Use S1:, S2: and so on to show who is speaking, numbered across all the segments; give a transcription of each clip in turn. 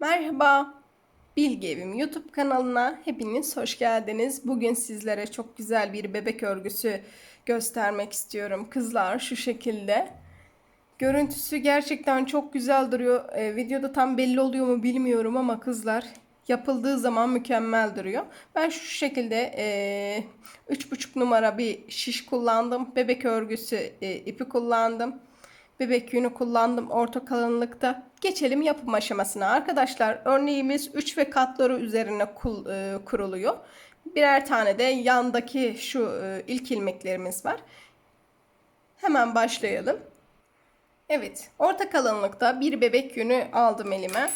S1: Merhaba, Bilgi Evim YouTube kanalına hepiniz hoş geldiniz. Bugün sizlere çok güzel bir bebek örgüsü göstermek istiyorum. Kızlar şu şekilde. Görüntüsü gerçekten çok güzel duruyor. Ee, videoda tam belli oluyor mu bilmiyorum ama kızlar yapıldığı zaman mükemmel duruyor. Ben şu şekilde ee, 3,5 numara bir şiş kullandım. Bebek örgüsü e, ipi kullandım. Bebek yünü kullandım orta kalınlıkta. Geçelim yapım aşamasına. Arkadaşlar örneğimiz 3 ve katları üzerine kul- e, kuruluyor. Birer tane de yandaki şu e, ilk ilmeklerimiz var. Hemen başlayalım. Evet, orta kalınlıkta bir bebek yünü aldım elime.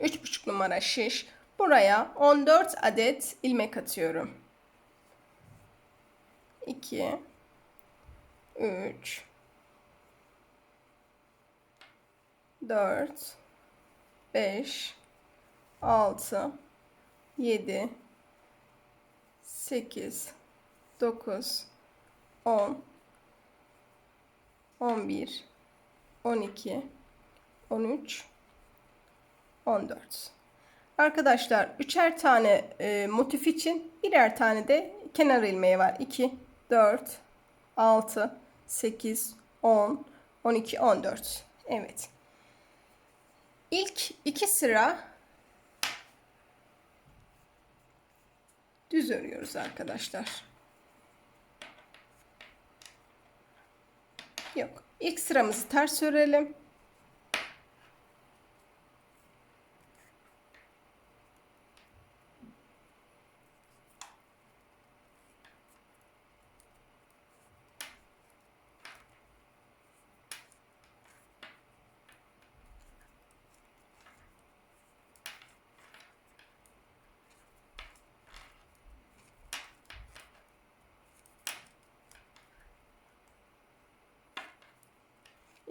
S1: 3,5 numara şiş. Buraya 14 adet ilmek atıyorum. 2 3 4 5 6 7 8 9 10 11 12 13 14 Arkadaşlar üçer tane e, motif için birer tane de kenar ilmeği var. 2 4 6 8 10 12 14 Evet. İlk iki sıra düz örüyoruz arkadaşlar. Yok. İlk sıramızı ters örelim.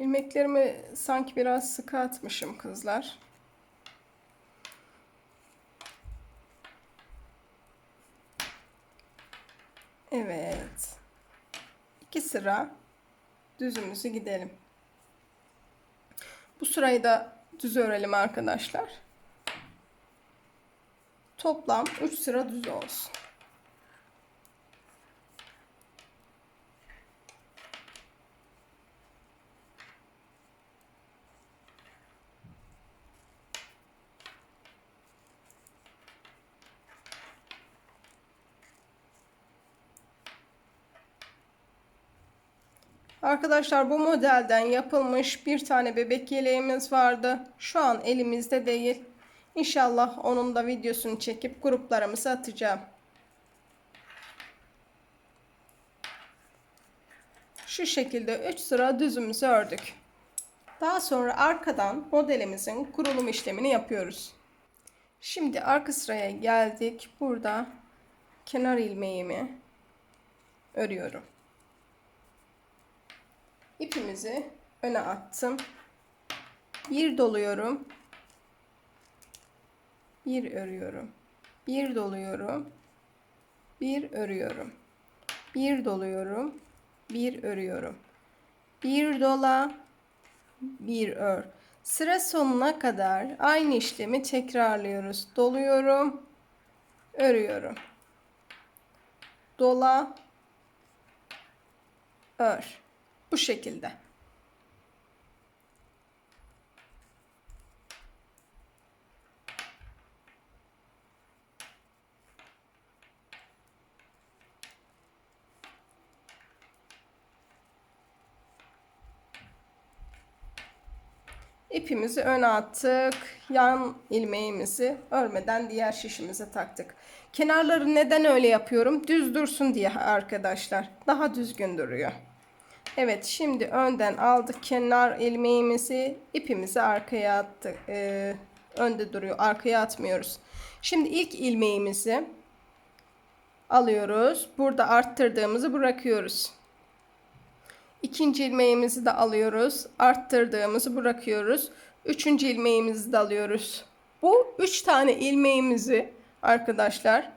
S1: İlmeklerimi sanki biraz sıkı atmışım kızlar. Evet. İki sıra düzümüzü gidelim. Bu sırayı da düz örelim arkadaşlar. Toplam 3 sıra düz olsun. Arkadaşlar bu modelden yapılmış bir tane bebek yeleğimiz vardı. Şu an elimizde değil. İnşallah onun da videosunu çekip gruplarımıza atacağım. Şu şekilde 3 sıra düzümüzü ördük. Daha sonra arkadan modelimizin kurulum işlemini yapıyoruz. Şimdi arka sıraya geldik. Burada kenar ilmeğimi örüyorum. İpimizi öne attım. Bir doluyorum. Bir örüyorum. Bir doluyorum. Bir örüyorum. Bir doluyorum. Bir örüyorum. Bir dola. Bir ör. Sıra sonuna kadar aynı işlemi tekrarlıyoruz. Doluyorum. Örüyorum. Dola. Ör. Bu şekilde. İpimizi öne attık. Yan ilmeğimizi örmeden diğer şişimize taktık. Kenarları neden öyle yapıyorum? Düz dursun diye arkadaşlar. Daha düzgün duruyor. Evet şimdi önden aldık kenar ilmeğimizi ipimizi arkaya attık. Ee, önde duruyor arkaya atmıyoruz. Şimdi ilk ilmeğimizi alıyoruz. Burada arttırdığımızı bırakıyoruz. İkinci ilmeğimizi de alıyoruz. Arttırdığımızı bırakıyoruz. Üçüncü ilmeğimizi de alıyoruz. Bu üç tane ilmeğimizi arkadaşlar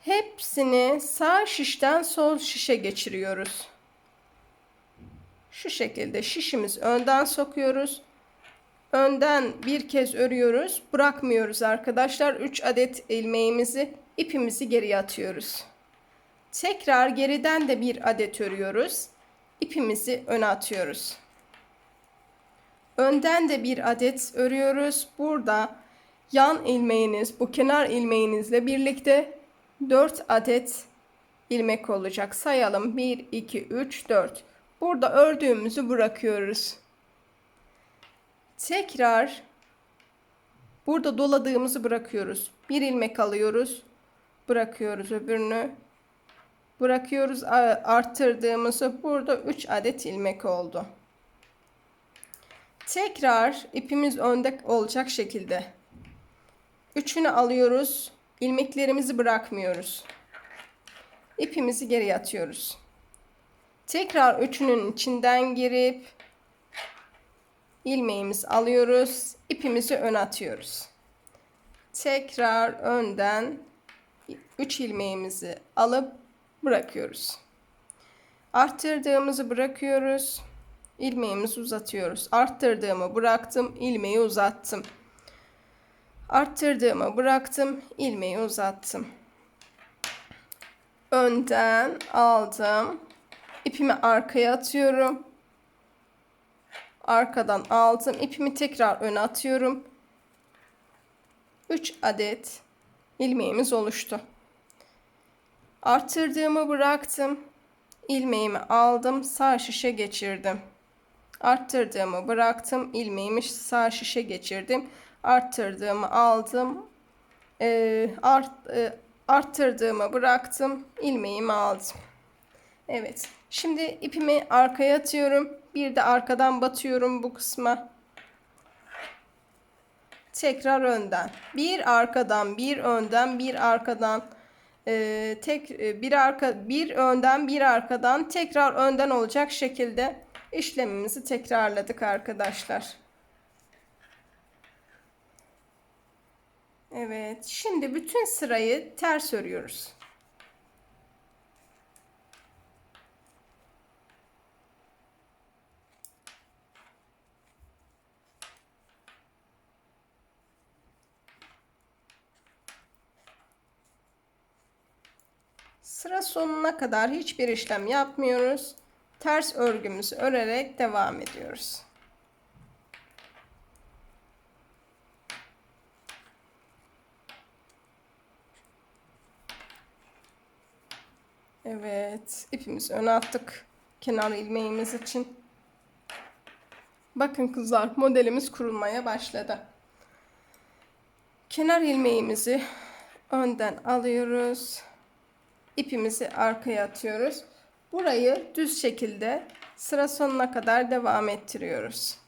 S1: hepsini sağ şişten sol şişe geçiriyoruz. Şu şekilde şişimiz önden sokuyoruz. önden bir kez örüyoruz. Bırakmıyoruz arkadaşlar. 3 adet ilmeğimizi ipimizi geriye atıyoruz. Tekrar geriden de bir adet örüyoruz. İpimizi öne atıyoruz. Önden de bir adet örüyoruz. Burada yan ilmeğiniz bu kenar ilmeğinizle birlikte 4 adet ilmek olacak. Sayalım 1 2 3 4. Burada ördüğümüzü bırakıyoruz. Tekrar burada doladığımızı bırakıyoruz. Bir ilmek alıyoruz. Bırakıyoruz öbürünü. Bırakıyoruz arttırdığımızı burada 3 adet ilmek oldu. Tekrar ipimiz önde olacak şekilde. Üçünü alıyoruz. ilmeklerimizi bırakmıyoruz. İpimizi geri atıyoruz. Tekrar üçünün içinden girip ilmeğimizi alıyoruz. ipimizi ön atıyoruz. Tekrar önden 3 ilmeğimizi alıp bırakıyoruz. Arttırdığımızı bırakıyoruz. ilmeğimizi uzatıyoruz. Arttırdığımı bıraktım, ilmeği uzattım. Arttırdığımı bıraktım, ilmeği uzattım. Önden aldım. İpimi arkaya atıyorum. Arkadan aldım. İpimi tekrar öne atıyorum. 3 adet ilmeğimiz oluştu. Arttırdığımı bıraktım. ilmeğimi aldım. Sağ şişe geçirdim. Arttırdığımı bıraktım. ilmeğimi sağ şişe geçirdim. Arttırdığımı aldım. E, art, e, arttırdığımı bıraktım. ilmeğimi aldım. Evet. Şimdi ipimi arkaya atıyorum. Bir de arkadan batıyorum bu kısma. Tekrar önden. Bir arkadan, bir önden, bir arkadan. Ee, tek e, bir arka bir önden, bir arkadan tekrar önden olacak şekilde işlemimizi tekrarladık arkadaşlar. Evet, şimdi bütün sırayı ters örüyoruz. Sıra sonuna kadar hiçbir işlem yapmıyoruz. Ters örgümüzü örerek devam ediyoruz. Evet, ipimizi öne attık kenar ilmeğimiz için. Bakın kızlar, modelimiz kurulmaya başladı. Kenar ilmeğimizi önden alıyoruz ipimizi arkaya atıyoruz. Burayı düz şekilde sıra sonuna kadar devam ettiriyoruz.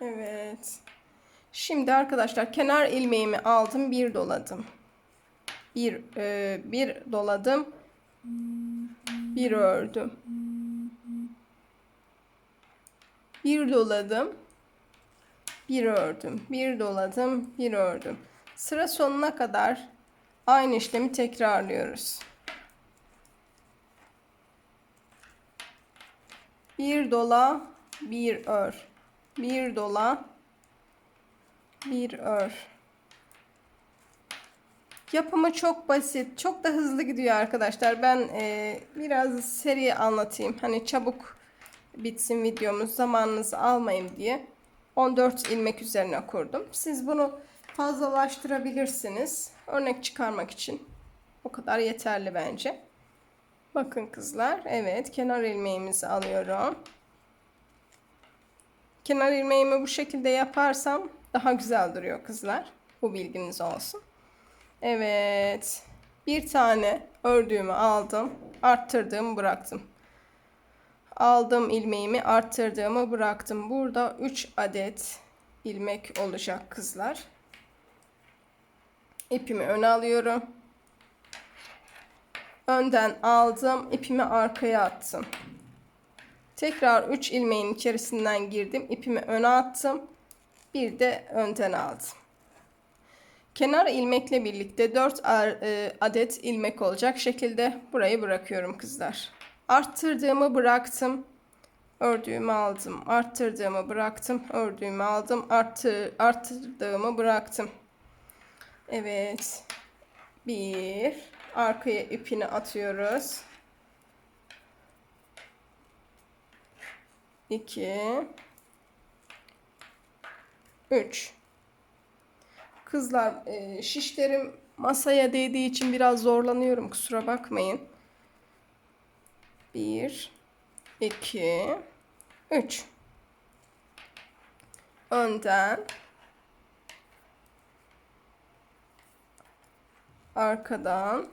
S1: Evet. Şimdi arkadaşlar kenar ilmeğimi aldım. Bir doladım. Bir, e, bir doladım. Bir ördüm. Bir doladım. Bir ördüm. Bir doladım. Bir ördüm. Sıra sonuna kadar aynı işlemi tekrarlıyoruz. Bir dola, bir ör bir dola bir ör. Yapımı çok basit çok da hızlı gidiyor arkadaşlar. Ben e, biraz seri anlatayım. Hani çabuk bitsin videomuz zamanınızı almayayım diye 14 ilmek üzerine kurdum. Siz bunu fazlalaştırabilirsiniz. Örnek çıkarmak için o kadar yeterli bence. Bakın kızlar evet kenar ilmeğimizi alıyorum Kenar ilmeğimi bu şekilde yaparsam daha güzel duruyor kızlar. Bu bilginiz olsun. Evet. Bir tane ördüğümü aldım. Arttırdığımı bıraktım. aldım ilmeğimi arttırdığımı bıraktım. Burada 3 adet ilmek olacak kızlar. İpimi öne alıyorum. Önden aldım, ipimi arkaya attım. Tekrar 3 ilmeğin içerisinden girdim, ipimi öne attım. Bir de önden aldım. Kenar ilmekle birlikte 4 adet ilmek olacak şekilde burayı bırakıyorum kızlar. Arttırdığımı bıraktım. Ördüğümü aldım. Arttırdığımı bıraktım. Ördüğümü aldım. Arttır, arttırdığımı bıraktım. Evet. Bir. Arkaya ipini atıyoruz. 2 3 Kızlar e, şişlerim masaya değdiği için biraz zorlanıyorum kusura bakmayın. 1 2 3 Önden. Arkadan.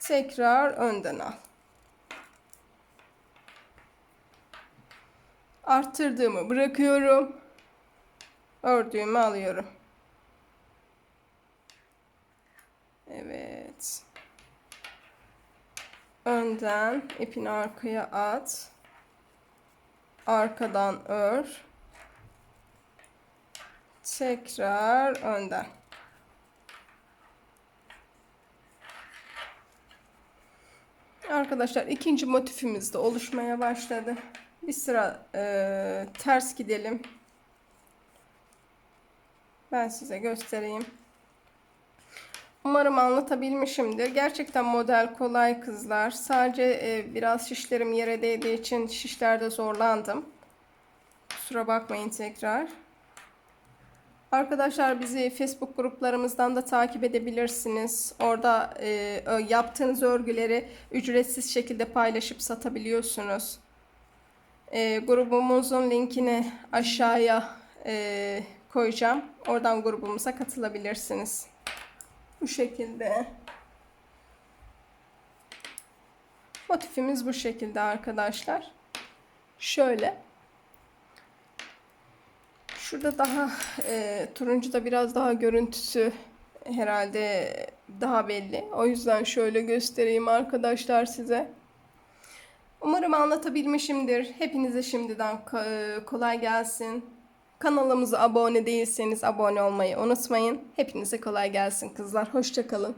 S1: Tekrar önden al. Arttırdığımı bırakıyorum. Ördüğümü alıyorum. Evet. Önden ipini arkaya at. Arkadan ör. Tekrar önden. Arkadaşlar ikinci motifimiz de oluşmaya başladı. Bir sıra e, ters gidelim. Ben size göstereyim. Umarım anlatabilmişimdir. Gerçekten model kolay kızlar. Sadece e, biraz şişlerim yere değdiği için şişlerde zorlandım. Kusura bakmayın tekrar. Arkadaşlar bizi Facebook gruplarımızdan da takip edebilirsiniz. Orada e, yaptığınız örgüleri ücretsiz şekilde paylaşıp satabiliyorsunuz. E, grubumuzun linkini aşağıya e, koyacağım. Oradan grubumuza katılabilirsiniz. Bu şekilde. Motifimiz bu şekilde arkadaşlar. Şöyle. Şurada daha e, turuncu da biraz daha görüntüsü herhalde daha belli. O yüzden şöyle göstereyim arkadaşlar size. Umarım anlatabilmişimdir. Hepinize şimdiden kolay gelsin. Kanalımıza abone değilseniz abone olmayı unutmayın. Hepinize kolay gelsin kızlar. Hoşçakalın.